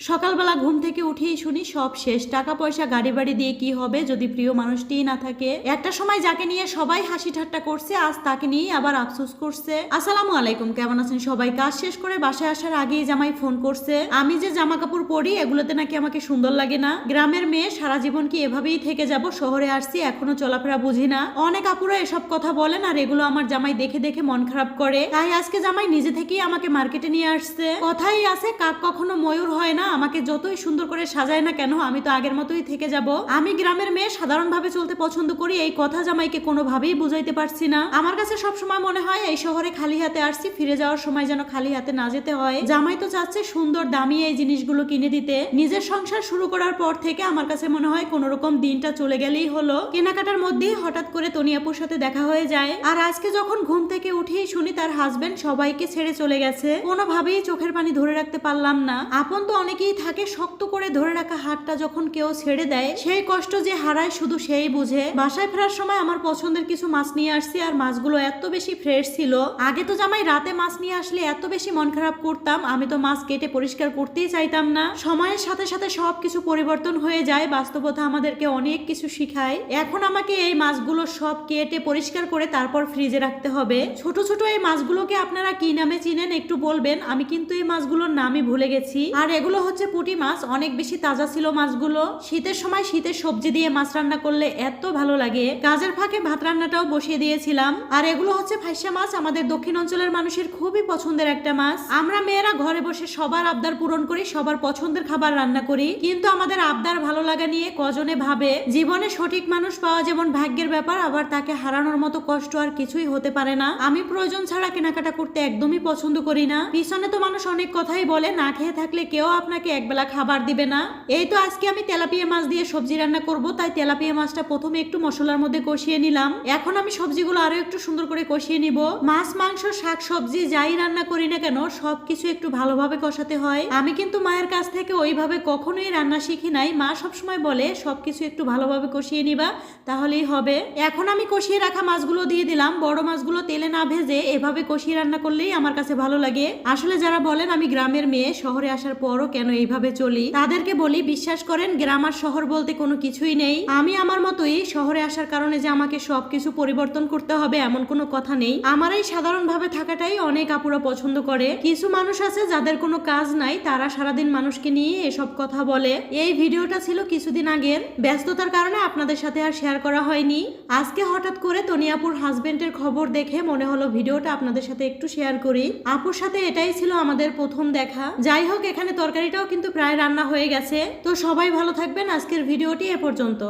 সকালবেলা ঘুম থেকে উঠেই শুনি, সব শেষ। টাকা পয়সা গাড়ি বাড়ি দিয়ে কি হবে যদি প্রিয় মানুষটিই না থাকে? একটা সময় যাকে নিয়ে সবাই হাসি ঠাট্টা করছে, আজ তাকে নিয়েই আবার আফসোস করছে। আসসালামু আলাইকুম, কেমন আছেন সবাই? কাজ শেষ করে বাসায় আসার আগেই জামাই ফোন করছে। আমি যে জামা কাপড় পরি, এগুলোতে নাকি আমাকে সুন্দর লাগে না। গ্রামের মেয়ে, সারা জীবন কি এভাবেই থেকে যাব? শহরে আসছি, এখনও চলাফেরা বুঝি না। অনেক আপুরা এসব কথা বলেন আর এগুলো আমার জামাই দেখে দেখে মন খারাপ করে। তাই আজকে জামাই নিজে থেকেই আমাকে মার্কেটে নিয়ে আসছে। কথাই আছে, কাক কখনো ময়ূর হয় না আমাকে যতই সুন্দর করে সাজায় না কেন, আমি তো আগের মতোই থেকে যাব। আমি গ্রামের মেয়ে সাধারণভাবে চলতে পছন্দ করি, এই কথা জামাইকে কোনোভাবেই বুঝাইতে পারছি না। আমার কাছে সব সময় মনে হয়, এই শহরে খালি হাতে আসছি, ফিরে যাওয়ার সময় যেন খালি হাতে না যেতে হয়। জামাই তো চাচ্ছে সুন্দর, দামি এই জিনিসগুলো কিনে দিতে। নিজের সংসার শুরু করার পর থেকে আমার কাছে মনে হয় কোন রকম দিনটা চলে গেলেই হলো। কেনাকাটার মধ্যেই হঠাৎ করে তনিয়াপুর সাথে দেখা হয়ে যায়। আর আজকে যখন ঘুম থেকে উঠেই শুনি, তার হাজবেন্ড সবাইকে ছেড়ে চলে গেছে। কোনোভাবেই চোখের পানি ধরে রাখতে পারলাম না। আপন তো অনেকেই থাকে শক্ত করে ধরে রাখা হাতটা যখন কেউ ছেড়ে দেয়, সেই কষ্ট যে হারায় শুধু সেই বুঝে। বাসায় ফেরার সময় আমার পছন্দের কিছু মাছ নিয়ে আসছি আর মাছগুলো এত বেশি ফ্রেশ ছিল। আগে তো জামাই রাতে মাছ নিয়ে আসলে এত বেশি মন খারাপ করতাম, আমি তো মাছ কেটে পরিষ্কার করতেই চাইতাম না। সময়ের সাথে সাথে সবকিছু পরিবর্তন হয়ে যায়, বাস্তবতা আমাদেরকে অনেক কিছু শিখায়। এখন আমাকে এই মাছগুলো সব কেটে পরিষ্কার করে তারপর ফ্রিজে রাখতে হবে। ছোট ছোট এই মাছগুলোকে আপনারা কি নামে চিনেন একটু বলবেন, আমি কিন্তু এই মাছগুলোর নামই ভুলে গেছি। আর এগুলো হচ্ছে পুঁটি মাছ, অনেক বেশি তাজা ছিল মাছগুলো। শীতের সময় শীতের সবজি দিয়ে মাছ রান্না করলে এত ভালো লাগে। কাজের ফাঁকে ভাত রান্নাটাও বসিয়ে দিয়েছিলাম। আর এগুলো হচ্ছে ফাইসা মাছ, আমাদের দক্ষিণ অঞ্চলের মানুষের খুবই পছন্দের একটা মাছ। আমরা মেয়েরা ঘরে বসে সবার আবদার পূরণ করি, সবার পছন্দের খাবার রান্না করি। কিন্তু আমাদের আবদার ভালো লাগা নিয়ে কজনে ভাবে, জীবনে সঠিক মানুষ পাওয়া যেমন ভাগ্যের ব্যাপার, আবার তাকে হারানোর মতো কষ্ট আর কিছুই হতে পারে না। আমি প্রয়োজন ছাড়া কেনাকাটা করতে একদমই পছন্দ করি না। পিছনে তো মানুষ অনেক কথাই বলে, না খেয়ে থাকলে কেউ আপনাকে একবেলা খাবার দিবে না? এই তো আজকে আমি তেলাপিয়া মাছ দিয়ে সবজি রান্না করব, তাই তেলাপিয়া মাছটা প্রথমে একটু মশলার মধ্যে কষিয়ে নিলাম। এখন আমি সবজিগুলো আরও একটু সুন্দর করে কষিয়ে নিব। মাছ, মাংস, শাক, সবজি যাই রান্না করি না কেন, সবকিছু একটু ভালোভাবে কষাতে হয়। আমি কিন্তু মায়ের কাছ থেকে ওইভাবে কখনোই রান্না শিখি নাই। মা সবসময় বলে, সবকিছু একটু ভালোভাবে কষিয়ে নিবা, তাহলেই হবে। এখন আমি কষিয়ে রাখা মাছগুলো দিয়ে দিলাম। বড় মাছগুলো তেলে না ভেজে এভাবে কষিয়ে রান্না করলেই আমার কাছে ভালো লাগে। আসলে যারা বলেন আমি গ্রামের মেয়ে, শহরে আসার পরও কেন এইভাবে চলি। তাদেরকে বলি, বিশ্বাস করেন, গ্রাম আর শহর বলতে কোনো কিছুই নেই। আমি আমার মতোই শহরে আসার কারণে যে আমাকে সবকিছু পরিবর্তন করতে হবে এমন কোনো কথা নেই। আমার এই সাধারণভাবে থাকাটাই অনেক আপুরা পছন্দ করে। কিছু মানুষ আছে যাদের কোনো কাজ নাই, তারা সারাদিন মানুষকে নিয়ে এসব কথা বলে। এই ভিডিওটা ছিল কিছুদিন আগের। ব্যস্ততার কারণে আপনাদের সাথে আর শেয়ার করা হয়নি। আজকে হঠাৎ করে তনিয়াপুর হাজবেন্ডের খবর দেখে মনে হলো ভিডিওটা আপনাদের সাথে একটু শেয়ার করি। আপুর সাথে এটাই ছিল আমাদের প্রথম দেখা। যাই হোক, এখানে তরকারিটাও কিন্তু প্রায় রান্না হয়ে গেছে। তো সবাই ভালো থাকবেন। আজকের ভিডিওটি এ পর্যন্ত।